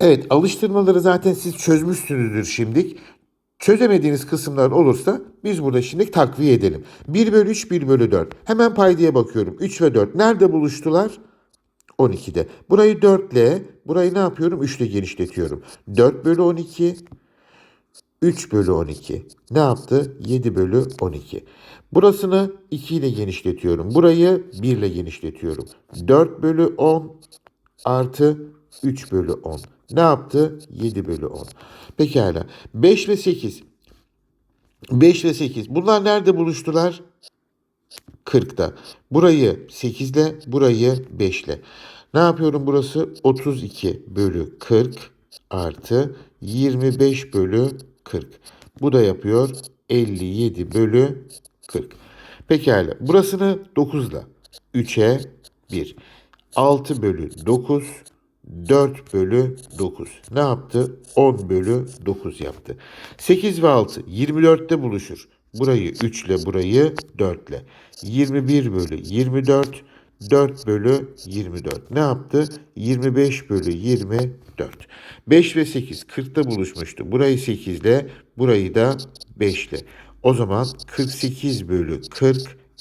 Evet alıştırmaları zaten siz çözmüşsünüzdür şimdilik. Çözemediğiniz kısımlar olursa biz burada şimdi takviye edelim. 1 bölü 3, 1 bölü 4. Hemen paydaya bakıyorum. 3 ve 4 nerede buluştular? 12'de. Burayı 4 ile, burayı ne yapıyorum? 3 ile genişletiyorum. 4 bölü 12, 3 bölü 12. Ne yaptı? 7 bölü 12. Burasını 2 ile genişletiyorum. Burayı 1 ile genişletiyorum. 4 bölü 10 artı 3 bölü 10. Ne yaptı? 7 bölü 10. Pekala. 5 ve 8. 5 ve 8. Bunlar nerede buluştular? 40'ta. Burayı 8 ile, burayı 5 ile. Ne yapıyorum burası? 32 bölü 40 artı 25 bölü 40. Bu da yapıyor 57 bölü 40. Pekala. Burasını 9 ile. 3'e 1. 6 bölü 9 4 bölü 9. Ne yaptı? 10 bölü 9 yaptı. 8 ve 6 24'te buluşur. Burayı 3 ile burayı 4 ile. 21 bölü 24 4 bölü 24. Ne yaptı? 25 bölü 24. 5 ve 8 40'ta buluşmuştu. Burayı 8 ile burayı da 5 ile. O zaman 48 bölü 40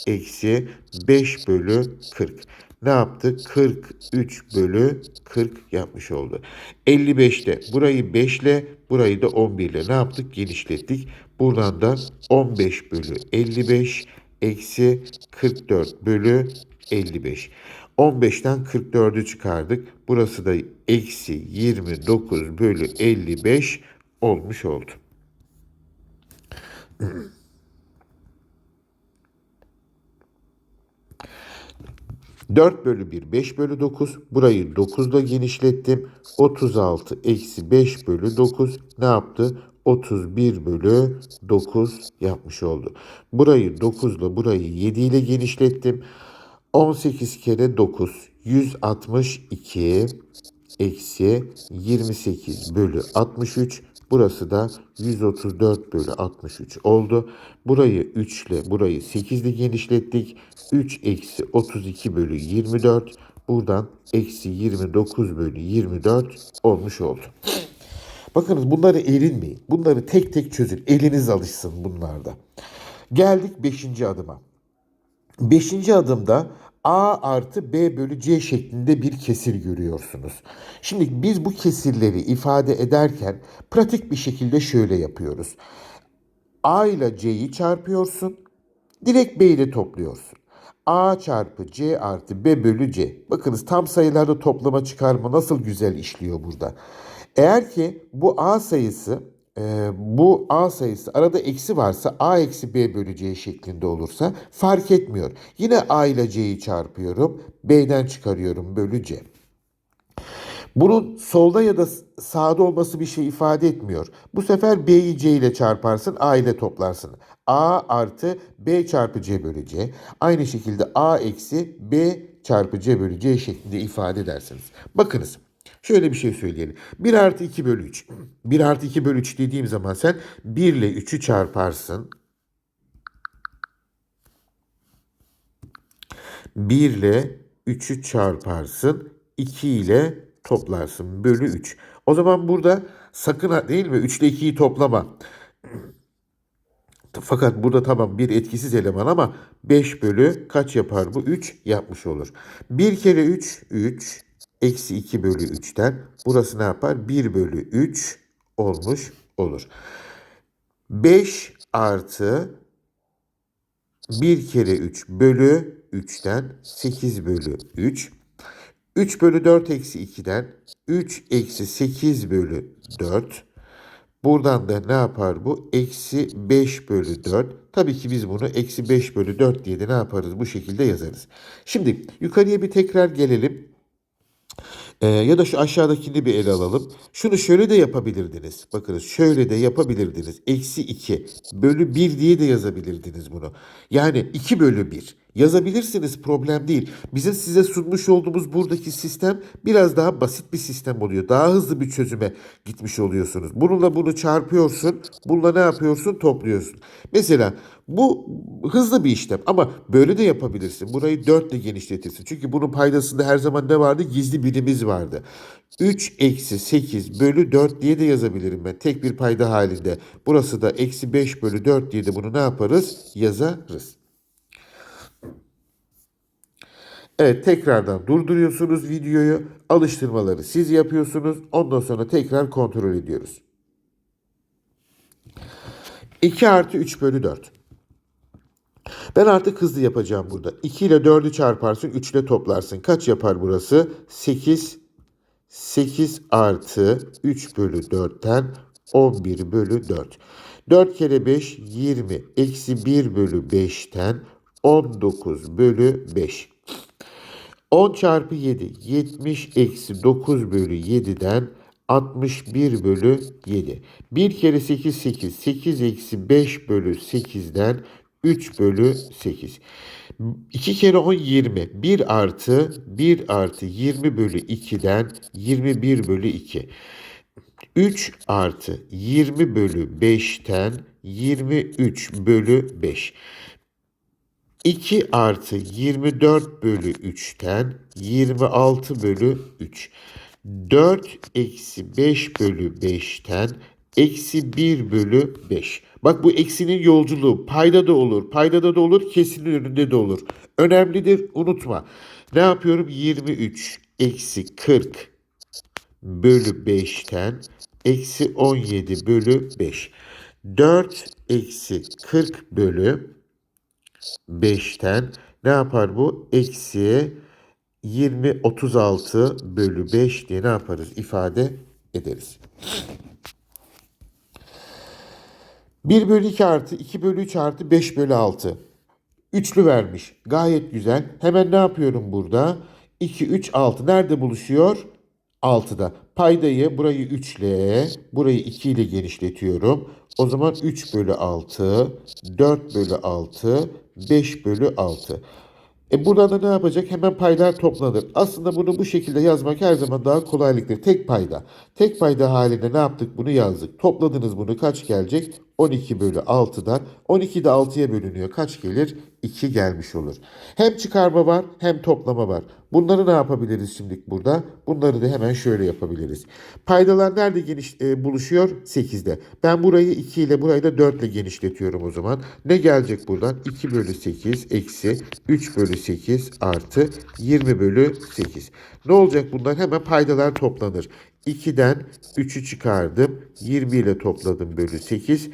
eksi 5 bölü 40 ne yaptı? 43 bölü 40 yapmış oldu. 55'te burayı 5 ile burayı da 11 ile ne yaptık? Genişlettik. Buradan da 15 bölü 55 eksi 44 bölü 55. 15'ten 44'ü çıkardık. Burası da eksi 29 bölü 55 olmuş oldu. 4 bölü 1, 5 bölü 9. Burayı 9 ile genişlettim. 36 eksi 5 bölü 9 ne yaptı? 31 bölü 9 yapmış oldu. Burayı 9 ile burayı 7 ile genişlettim. 18 kere 9 162 eksi 28 bölü 63 Burası da 134 bölü 63 oldu. Burayı 3 ile burayı 8 ile genişlettik. 3 eksi 32 bölü 24. Buradan eksi 29 bölü 24 olmuş oldu. Bakınız bunları erinmeyin. Bunları tek tek çözün. Eliniz alışsın bunlarda. Geldik 5. adıma. 5. adımda A artı B bölü C şeklinde bir kesir görüyorsunuz. Şimdi biz bu kesirleri ifade ederken pratik bir şekilde şöyle yapıyoruz. A ile C'yi çarpıyorsun. Direkt B ile topluyorsun. A çarpı C artı B bölü C. Bakınız tam sayılarda toplama çıkarma nasıl güzel işliyor burada. Eğer ki bu A sayısı e, bu A sayısı arada eksi varsa A eksi B bölü C şeklinde olursa fark etmiyor. Yine A ile C'yi çarpıyorum. B'den çıkarıyorum bölü C. Bunun solda ya da sağda olması bir şey ifade etmiyor. Bu sefer B'yi C ile çarparsın, A ile toplarsın. A artı B çarpı C bölü C. Aynı şekilde A eksi B çarpı C bölü C şeklinde ifade edersiniz. Bakınız. Şöyle bir şey söyleyelim. 1 artı 2 bölü 3. 1 artı 2 bölü 3 dediğim zaman sen 1 ile 3'ü çarparsın. 1 ile 3'ü çarparsın. 2 ile toplarsın. Bölü 3. O zaman burada sakın değil mi? 3 ile 2'yi toplama. Fakat burada tamam bir etkisiz eleman ama 5 bölü kaç yapar bu? 3 yapmış olur. 1 kere 3, 3. Eksi 2 bölü 3'ten. Burası ne yapar? 1 bölü 3 olmuş olur. 5 artı 1 kere 3 bölü 3'ten 8 bölü 3. 3 bölü 4 eksi 2'den 3 eksi 8 bölü 4. Buradan da ne yapar bu? Eksi 5 bölü 4. Tabii ki biz bunu eksi 5 bölü 4 diye de ne yaparız? Bu şekilde yazarız. Şimdi yukarıya bir tekrar gelelim. Ee, ya da şu aşağıdakini bir ele alalım. Şunu şöyle de yapabilirdiniz. Bakınız şöyle de yapabilirdiniz. Eksi 2 bölü 1 diye de yazabilirdiniz bunu. Yani 2 bölü 1. Yazabilirsiniz problem değil. Bizim size sunmuş olduğumuz buradaki sistem biraz daha basit bir sistem oluyor. Daha hızlı bir çözüme gitmiş oluyorsunuz. Bununla bunu çarpıyorsun. Bununla ne yapıyorsun? Topluyorsun. Mesela bu hızlı bir işlem ama böyle de yapabilirsin. Burayı 4 ile genişletirsin. Çünkü bunun paydasında her zaman ne vardı? Gizli birimiz vardı. 3 eksi 8 bölü 4 diye de yazabilirim ben. Tek bir payda halinde. Burası da eksi 5 bölü 4 diye de bunu ne yaparız? Yazarız. Evet tekrardan durduruyorsunuz videoyu. Alıştırmaları siz yapıyorsunuz. Ondan sonra tekrar kontrol ediyoruz. 2 artı 3 bölü 4. Ben artık hızlı yapacağım burada. 2 ile 4'ü çarparsın 3 ile toplarsın. Kaç yapar burası? 8 8 artı 3 bölü 4'ten 11 bölü 4. 4 kere 5 20 eksi 1 bölü 5'ten 19 bölü 5. 10 çarpı 7 70 eksi 9 bölü 7'den 61 bölü 7. 1 kere 8 8 8 eksi 5 bölü 8'den 3 bölü 8. 2 kere 10 20. 1 artı 1 artı 20 bölü 2'den 21 bölü 2. 3 artı 20 bölü 5'ten 23 bölü 5. 2 artı 24 bölü 3'ten 26 bölü 3. 4 eksi 5 bölü 5'ten eksi 1 bölü 5. Bak bu eksinin yolculuğu payda da olur, paydada da olur, kesinin önünde de olur. Önemlidir, unutma. Ne yapıyorum? 23 eksi 40 bölü 5'ten eksi 17 bölü 5. 4 eksi 40 bölü 5'ten ne yapar bu? Eksi 20 36 bölü 5 diye ne yaparız? ifade ederiz. 1 bölü 2 artı 2 bölü 3 artı 5 bölü 6. Üçlü vermiş. Gayet güzel. Hemen ne yapıyorum burada? 2, 3, 6. Nerede buluşuyor? 6'da. Paydayı burayı 3 ile, burayı 2 ile genişletiyorum. O zaman 3 bölü 6, 4 bölü 6, 5 bölü 6. E burada da ne yapacak? Hemen paylar toplanır. Aslında bunu bu şekilde yazmak her zaman daha kolaylıktır. Tek payda. Tek payda halinde ne yaptık? Bunu yazdık. Topladınız bunu kaç gelecek? 12 bölü 6'dan. 12 de 6'ya bölünüyor. Kaç gelir? 2 gelmiş olur. Hem çıkarma var hem toplama var. Bunları ne yapabiliriz şimdi burada? Bunları da hemen şöyle yapabiliriz. Paydalar nerede geniş e, buluşuyor? 8'de. Ben burayı 2 ile burayı da 4 ile genişletiyorum o zaman. Ne gelecek buradan? 2 bölü 8 eksi 3 bölü 8 artı 20 bölü 8. Ne olacak bunlar? Hemen paydalar toplanır. 2'den 3'ü çıkardım. 20 ile topladım bölü 8.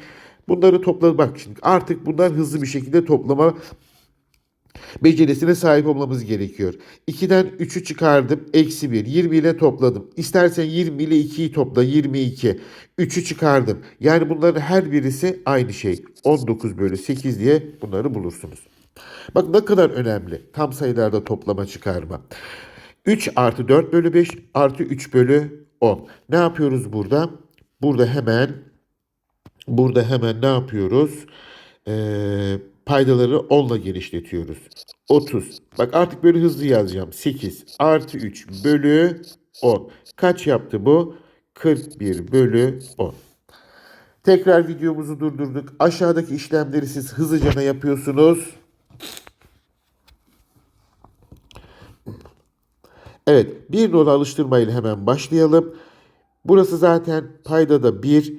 Bunları topladım. Bak şimdi artık bunlar hızlı bir şekilde toplama becerisine sahip olmamız gerekiyor. 2'den 3'ü çıkardım. Eksi 1. 20 ile topladım. İstersen 20 ile 2'yi topla. 22. 3'ü çıkardım. Yani bunların her birisi aynı şey. 19 bölü 8 diye bunları bulursunuz. Bak ne kadar önemli. Tam sayılarda toplama çıkarma. 3 artı 4 bölü 5 artı 3 bölü 10. Ne yapıyoruz burada? Burada hemen burada hemen ne yapıyoruz? Ee, paydaları 10 ile genişletiyoruz. 30. Bak artık böyle hızlı yazacağım. 8 artı 3 bölü 10. Kaç yaptı bu? 41 bölü 10. Tekrar videomuzu durdurduk. Aşağıdaki işlemleri siz hızlıca yapıyorsunuz. Evet, bir nolu alıştırmayla hemen başlayalım. Burası zaten paydada 1,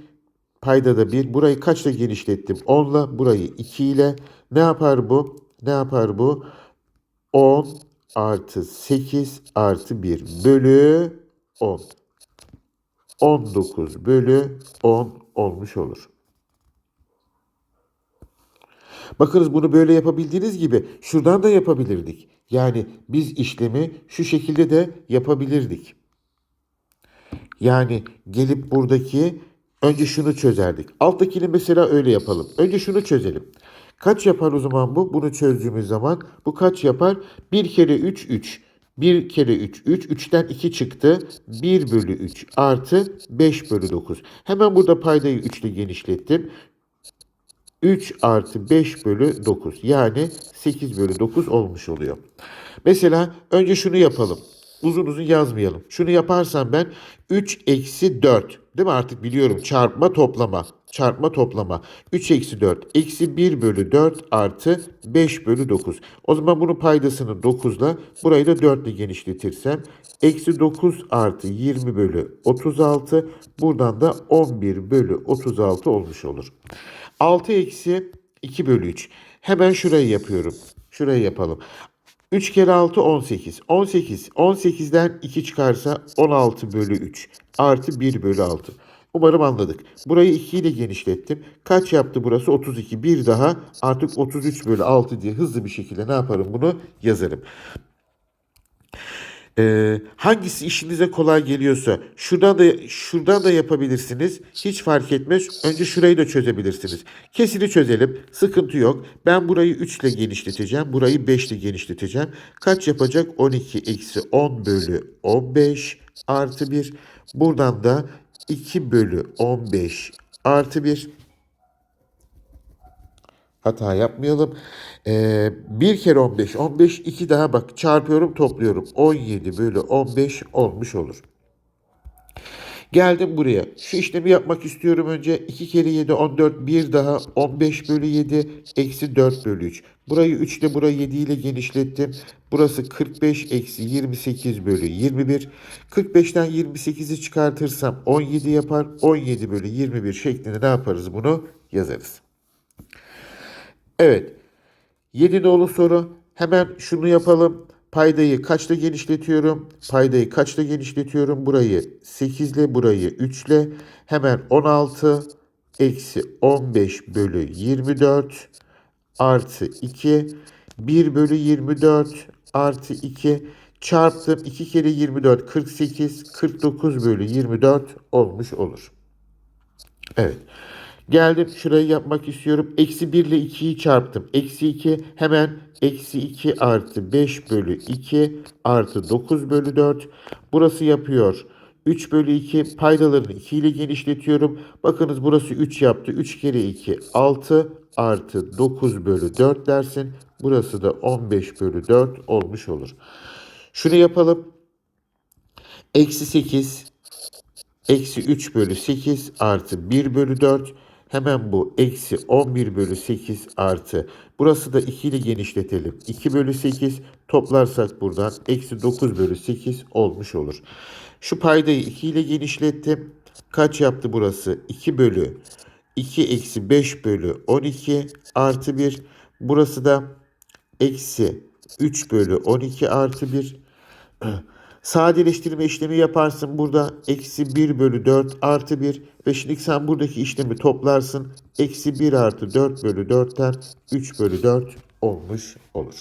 paydada 1. Burayı kaçla genişlettim? 10 ile, burayı 2 ile. Ne yapar bu? Ne yapar bu? 10 artı 8 artı 1 bölü 10. 19 bölü 10 olmuş olur. Bakınız bunu böyle yapabildiğiniz gibi şuradan da yapabilirdik. Yani biz işlemi şu şekilde de yapabilirdik. Yani gelip buradaki önce şunu çözerdik. Alttakini mesela öyle yapalım. Önce şunu çözelim. Kaç yapar o zaman bu? Bunu çözdüğümüz zaman bu kaç yapar? 1 kere 3 3. 1 kere 3 3. 3'ten 2 çıktı. 1 bölü 3 artı 5 bölü 9. Hemen burada paydayı 3 ile genişlettim. 3 artı 5 bölü 9 yani 8 bölü 9 olmuş oluyor. Mesela önce şunu yapalım. Uzun uzun yazmayalım. Şunu yaparsam ben 3 eksi 4 değil mi artık biliyorum çarpma toplama. Çarpma toplama. 3 eksi 4 eksi 1 bölü 4 artı 5 bölü 9. O zaman bunun paydasını 9 ile burayı da 4 ile genişletirsem eksi 9 artı 20 bölü 36 buradan da 11 bölü 36 olmuş olur. 6 eksi 2 bölü 3. Hemen şurayı yapıyorum. Şurayı yapalım. 3 kere 6 18. 18. 18'den 2 çıkarsa 16 bölü 3. Artı 1 bölü 6. Umarım anladık. Burayı 2 ile genişlettim. Kaç yaptı burası? 32. Bir daha artık 33 bölü 6 diye hızlı bir şekilde ne yaparım bunu yazarım. Ee, hangisi işinize kolay geliyorsa şuradan da şuradan da yapabilirsiniz. Hiç fark etmez. Önce şurayı da çözebilirsiniz. Kesini çözelim. Sıkıntı yok. Ben burayı 3 ile genişleteceğim. Burayı 5 ile genişleteceğim. Kaç yapacak? 12 eksi 10 bölü 15 artı 1. Buradan da 2 bölü 15 artı 1. Hata yapmayalım. Ee, 1 kere 15, 15, 2 daha bak çarpıyorum topluyorum. 17 bölü 15 olmuş olur. Geldim buraya. Şu işlemi yapmak istiyorum önce. 2 kere 7, 14, 1 daha 15 bölü 7, eksi 4 bölü 3. Burayı 3 ile burayı 7 ile genişlettim. Burası 45 eksi 28 bölü 21. 45'ten 28'i çıkartırsam 17 yapar. 17 bölü 21 şeklinde ne yaparız bunu yazarız. Evet. 7 nolu soru. Hemen şunu yapalım. Paydayı kaçla genişletiyorum? Paydayı kaçla genişletiyorum? Burayı 8 ile burayı 3 ile. Hemen 16 eksi 15 bölü 24 artı 2. 1 bölü 24 artı 2 çarptım. 2 kere 24 48 49 bölü 24 olmuş olur. Evet. Geldim şurayı yapmak istiyorum. Eksi 1 ile 2'yi çarptım. Eksi 2 hemen eksi 2 artı 5 bölü 2 artı 9 bölü 4. Burası yapıyor. 3 bölü 2 paydalarını 2 ile genişletiyorum. Bakınız burası 3 yaptı. 3 kere 2 6 artı 9 bölü 4 dersin. Burası da 15 bölü 4 olmuş olur. Şunu yapalım. Eksi 8 Eksi 3 bölü 8 artı 1 bölü 4. Hemen bu eksi 11 bölü 8 artı. Burası da 2 ile genişletelim. 2 bölü 8 toplarsak buradan eksi 9 bölü 8 olmuş olur. Şu paydayı 2 ile genişlettim. Kaç yaptı burası? 2 bölü 2 eksi 5 bölü 12 artı 1. Burası da eksi 3 bölü 12 artı 1. Sadeleştirme işlemi yaparsın. Burada eksi 1 bölü 4 artı 1 ve şimdi sen buradaki işlemi toplarsın. Eksi 1 artı 4 bölü 4'ten 3 bölü 4 olmuş olur.